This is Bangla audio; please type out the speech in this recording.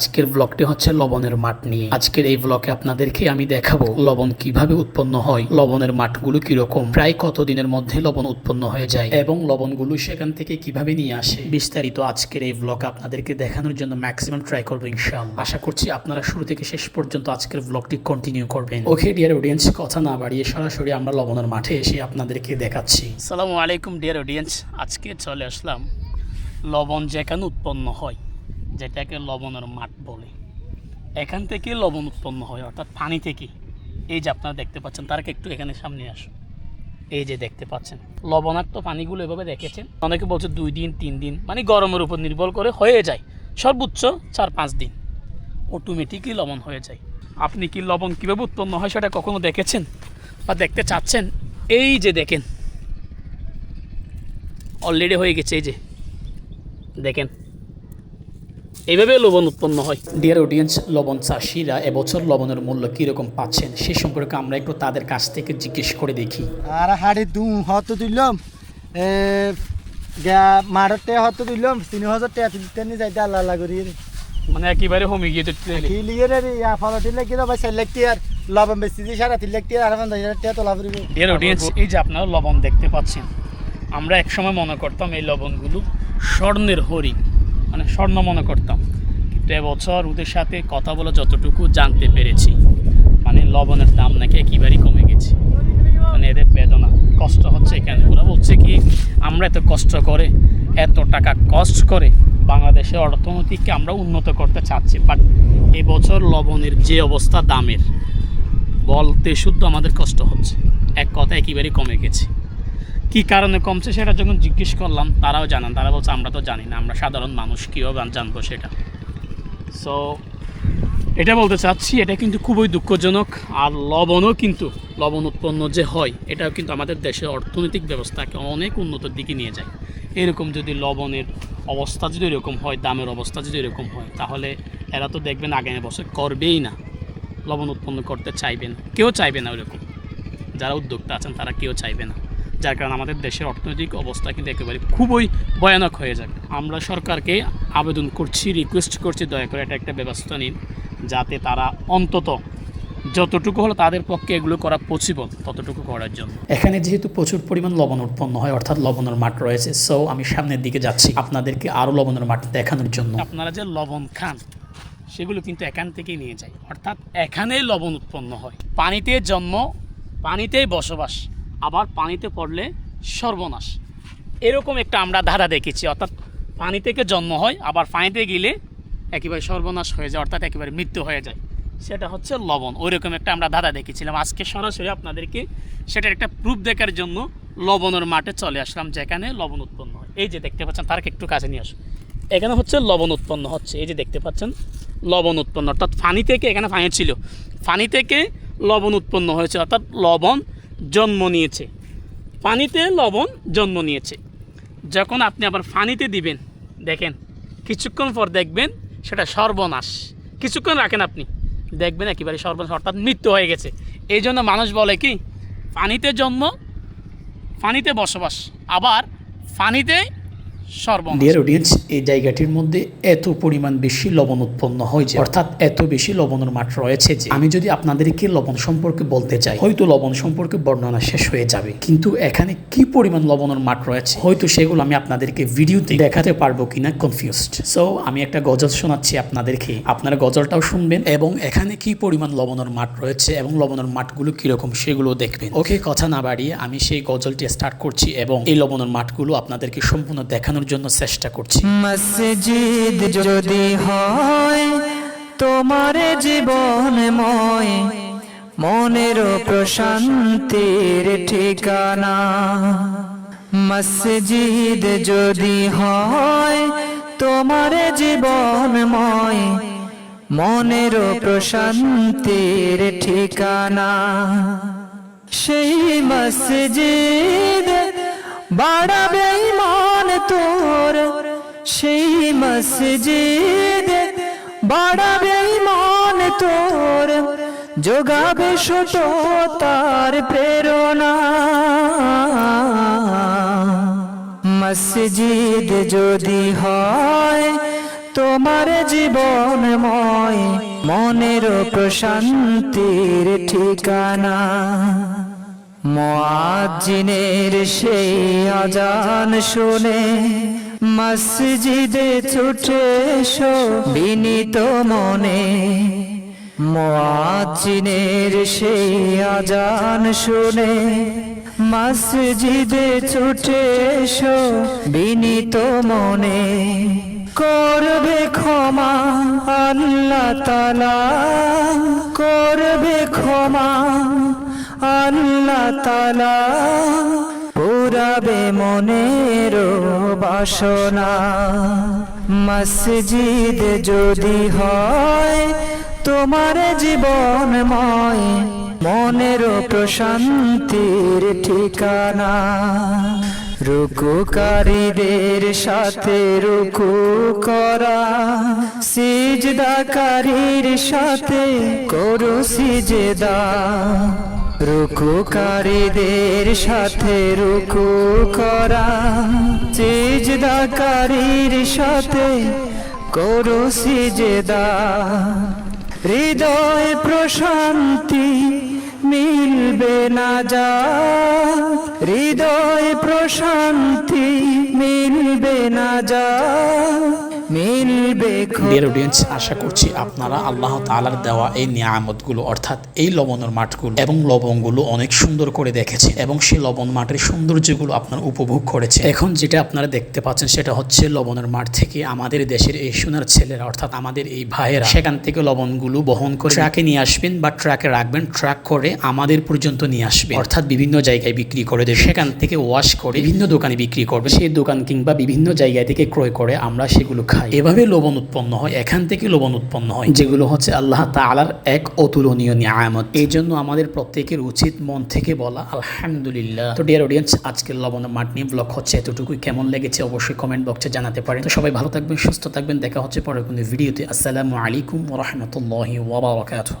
আজকের ব্লগটি হচ্ছে লবণের মাঠ নিয়ে। আজকের এই ব্লগে আপনাদেরকে আমি দেখাবো লবণ কীভাবে উৎপন্ন হয়, লবণের মাঠগুলো কীরকম, প্রায় কতদিনের মধ্যে লবণ উৎপন্ন হয়ে যায় এবং লবণগুলো সেখান থেকে কীভাবে নিয়ে আসে। বিস্তারিত আজকের এই ব্লগ আপনাদেরকে দেখানোর জন্য ম্যাক্সিমাম ট্রাই করব ইনশাআল্লাহ। আশা করছি আপনারা শুরু থেকে শেষ পর্যন্ত আজকের ব্লগটি কন্টিনিউ করবেন। ওকে ডিয়ার অডিয়েন্স কথা না বাড়িয়ে সরাসরি আমরা লবণের মাঠে এসে আপনাদেরকে দেখাচ্ছি। সালামু আলাইকুম ডিয়ার অডিয়েন্স আজকে চলে আসলাম লবণ যেখানে উৎপন্ন হয়। যেটাকে লবণের মাঠ বলে। এখান থেকে লবণ উৎপন্ন হয়, অর্থাৎ পানি থেকে এই যে আপনারা দেখতে পাচ্ছেন, তারকে একটু এখানে সামনে আসুন। এই যে দেখতে পাচ্ছেন, লবণাক্ত পানিগুলো এভাবে দেখেছেন অনেকে বলছে দুই দিন, তিন দিন মানে গরমের উপর নির্ভর করে হয়ে যায়। সর্বোচ্চ চার, পাঁচ দিন অটোমেটিকই লবণ হয়ে যায়। আপনি কি লবণ কীভাবে উৎপন্ন হয় সেটা কখনো দেখেছেন বা দেখতে চাচ্ছেন? এই যে দেখেন অলরেডি হয়ে গেছে, এই যে। দেখেন এইভাবে লবণ উৎপন্ন হয়। ডিয়ার অডিয়েন্স লবণ চাষিরা এবছর লবণের মূল্য কীরকম পাচ্ছেন সে সম্পর্কে আমরা একটু তাদের কাছ থেকে জিজ্ঞেস করে দেখি। আর হাড়ি দু হত গা মারতে হত তুললাম তিন হাজার টাকা তুলতে নি যাইতে আল্লাহ আল্লাহ করি মানে একেবারে হোমি গিয়ে লিগে রে ইয়া ফল তিলে কি ভাই সেলেক্ট ইয়ার লবণ বেশি দিয়ে সারা তিলেক টিয়ার আর মানে হাজার টাকা তোলা পড়বে। ডিয়ার অডিয়েন্স এই যে আপনারা লবণ দেখতে পাচ্ছেন আমরা একসময় মনে করতাম এই লবণগুলো স্বর্ণের হরিণ। মানে স্বর্ণ মনে করতাম। কিন্তু এবছর ওদের সাথে কথা বলে যতটুকু জানতে পেরেছি মানে লবণের দাম নাকি একেবারেই কমে গেছে। মানে এদের বেদনা, কষ্ট হচ্ছে এখানে ওরা বলছে কি, আমরা এত কষ্ট করে, এত টাকা কষ্ট করে বাংলাদেশের অর্থনীতিকে আমরা উন্নত করতে চাচ্ছি বাট এবছর লবণের যে অবস্থা দামের, বলতে শুদ্ধ আমাদের কষ্ট হচ্ছে। এক কথা একেবারেই কমে গেছে। কি কারণে কমছে সেটা যখন জিজ্ঞেস করলাম, তারাও জানান। তারা বলছে, আমরা তো জানি না, আমরা সাধারণ মানুষ কীভাবে জানব সেটা? সো এটা বলতে চাচ্ছি, এটা কিন্তু খুবই দুঃখজনক আর লবণও কিন্তু, লবণ উৎপন্ন যে হয়, এটাও কিন্তু আমাদের দেশের অর্থনৈতিক ব্যবস্থাকে অনেক উন্নতির দিকে নিয়ে যায়। এরকম যদি লবণের অবস্থা যদি এরকম হয়, দামের অবস্থা যদি এরকম হয়, তাহলে এরা তো দেখবেন আগামী বছর করবেই না। লবণ উৎপন্ন করতে চাইবেন, কেউ চাইবে না ওরকম যারা উদ্যোক্তা আছেন, তারা কেউ চাইবে না। যার কারণে আমাদের দেশের অর্থনৈতিক অবস্থা কিন্তু একেবারে খুবই ভয়ানক হয়ে যাবে। আমরা সরকারকে আবেদন করছি রিকোয়েস্ট করছি দয়া করে এটা একটা ব্যবস্থা নিন যাতে তারা অন্তত যতটুকু হলো তাদের পক্ষে এগুলো করা পসিবল ততটুকু করার জন্য। এখানে যেহেতু প্রচুর পরিমাণ লবণ উৎপন্ন হয় অর্থাৎ লবণের মাঠ রয়েছে সো আমি সামনের দিকে যাচ্ছি আপনাদেরকে আরও লবণের মাঠ দেখানোর জন্য। আপনারা যে লবণ খান সেগুলো কিন্তু এখান থেকেই নিয়ে যায়। অর্থাৎ এখানেই লবণ উৎপন্ন হয়। পানিতে জন্ম পানিতেই বসবাস। আবার পানিতে পড়লে সর্বনাশ। এরকম একটা আমরা ধারা দেখেছি। অর্থাৎ পানি থেকে জন্ম হয়, আবার পানিতে গেলে একেবারে সর্বনাশ হয়ে যায়, অর্থাৎ একেবারে মৃত্যু হয়ে যায়। সেটা হচ্ছে লবণ। ওইরকম একটা আমরা ধারা দেখেছিলাম। আজকে সরাসরি আপনাদেরকে সেটার একটা প্রুফ দেখার জন্য লবণের মাঠে চলে আসলাম, যেখানে লবণ উৎপন্ন হয়। এই যে দেখতে পাচ্ছেন, তারকে একটু কাছে নিয়ে আসুন। এখানে হচ্ছে লবণ উৎপন্ন হচ্ছে। এই যে দেখতে পাচ্ছেন, লবণ উৎপন্ন। অর্থাৎ ফানি থেকে এখানে পানি ছিল। ফানি থেকে লবণ উৎপন্ন হয়েছে। অর্থাৎ লবণ জন্ম নিয়েছে। পানিতে লবণ জন্ম নিয়েছে। যখন আপনি আবার পানিতে দিবেন, দেখেন, কিছুক্ষণ পর দেখবেন সেটা সর্বনাশ। কিছুক্ষণ রাখেন আপনি, দেখবেন একেবারে সর্বনাশ, অর্থাৎ মৃত্যু হয়ে গেছে। এই জন্য মানুষ বলে কি, পানিতে জন্ম, পানিতে বসবাস। আবার, পানিতে ডিয়ার অডিয়েন্স এই জায়গাটির মধ্যে এত পরিমাণ বেশি লবণ উৎপন্ন হয় যে অর্থাৎ এত বেশি লবণের মাঠ রয়েছে যে, আমি যদি আপনাদেরকে লবণ সম্পর্কে বলতে চাই, হয়তো লবণ সম্পর্কে বর্ণনা শেষ হয়ে যাবে। কিন্তু এখানে কি পরিমাণ লবণের মাঠ রয়েছে, হয়তো সেগুলো আমি আপনাদেরকে ভিডিওতে দেখাতে পারব কিনা কনফিউজড সো আমি একটা গজল শোনাচ্ছি আপনাদেরকে। আপনারা গজলটাও শুনবেন এবং এখানে কি পরিমাণ লবণের মাঠ রয়েছে এবং লবণের মাঠগুলো কীরকম সেগুলো দেখবেন। ওকে কথা না বাড়িয়ে আমি সেই গজলটি স্টার্ট করছি এবং এই লবণের মাঠগুলো আপনাদেরকে সম্পূর্ণ দেখানোর জন্য চেষ্টা করছি। মসজিদ যদি হয়, তোমার জীবনময় মনের প্রশান্তির ঠিকানা। মসজিদ যদি হয়, তোমার জীবনময় মনের প্রশান্তির ঠিকানা। সেই মসজিদ বাড়াবে মান। তোর সেই মসজিদ বাড়াবে মান তোর যোগাবে ছোট তার প্রেরণা। মসজিদ যদি হয় তোমার জীবনময়, মনের প্রশান্তির ঠিকানা। মোয়াজিনের সেই আজান শুনে মসজিদে ছুটে এসো বিনীত মনে। মোয়াজিনের সেই আজান শুনে মসজিদে ছুটে এসো বিনীত মনে। করবে ক্ষমা আল্লাহ তালা করবে ক্ষমা আল্লাহ তালা পুরাবে মনের বাসনা। মসজিদ যদি হয়, তোমার জীবনময় মনের প্রশান্তির ঠিকানা। রুকুকারীদের সাথে রুকু করা, সিজদাকারীর সাথে করো সিজদা। রুকুকারীদের সাথে রুকু করা সিজদাকারীর সাথে করো সিজদা। হৃদয় প্রশান্তি মিলবে না যা। হৃদয় প্রশান্তি মিলবে না যা। মিলবে ডিয়ার অডিয়েন্স আশা করছি আপনারা আল্লাহ তাআলার দেওয়া এই নিয়ামতগুলো অর্থাৎ এই লবণের মাঠগুলো এবং লবণগুলো অনেক সুন্দর করে দেখেছেন এবং সেই লবণ মাঠের সৌন্দর্যগুলো আপনারা উপভোগ করেছে। এখন যেটা আপনারা দেখতে পাচ্ছেন সেটা হচ্ছে লবণের মাঠ থেকে আমাদের দেশের এই সোনার ছেলেরা অর্থাৎ আমাদের এই ভাইয়েরা সেখান থেকে লবণগুলো বহন করে ট্রাকে নিয়ে আসবেন বা ট্রাকে রাখবেন ট্রাক করে আমাদের পর্যন্ত নিয়ে আসবে। অর্থাৎ বিভিন্ন জায়গায় বিক্রি করে দেবে। সেখান থেকে ওয়াশ করে বিভিন্ন দোকানে বিক্রি করবে। সেই দোকান কিংবা বিভিন্ন জায়গা থেকে ক্রয় করে আমরা সেগুলো খাই। এভাবে লবণ উৎপন্ন হয়। এখান থেকে লবণ উৎপন্ন হয়। যেগুলো হচ্ছে আল্লাহ তাআলার এক অতুলনীয় নিয়ামত। এই জন্য আমাদের প্রত্যেকের উচিত মন থেকে বলা, আলহামদুলিল্লাহ। তো ডিয়ার অডিয়েন্স আজকের লবণ মাঠ নিয়ে ব্লগ হচ্ছে এতটুকুই। কেমন লেগেছে অবশ্যই কমেন্ট বক্সে জানাতে পারেন। তো সবাই ভালো থাকবেন, সুস্থ থাকবেন। দেখা হচ্ছে পরের কোনো ভিডিওতে আসসালামু আলাইকুম রাহমাতুল্লাহি ওয়া বারাকাতুহু।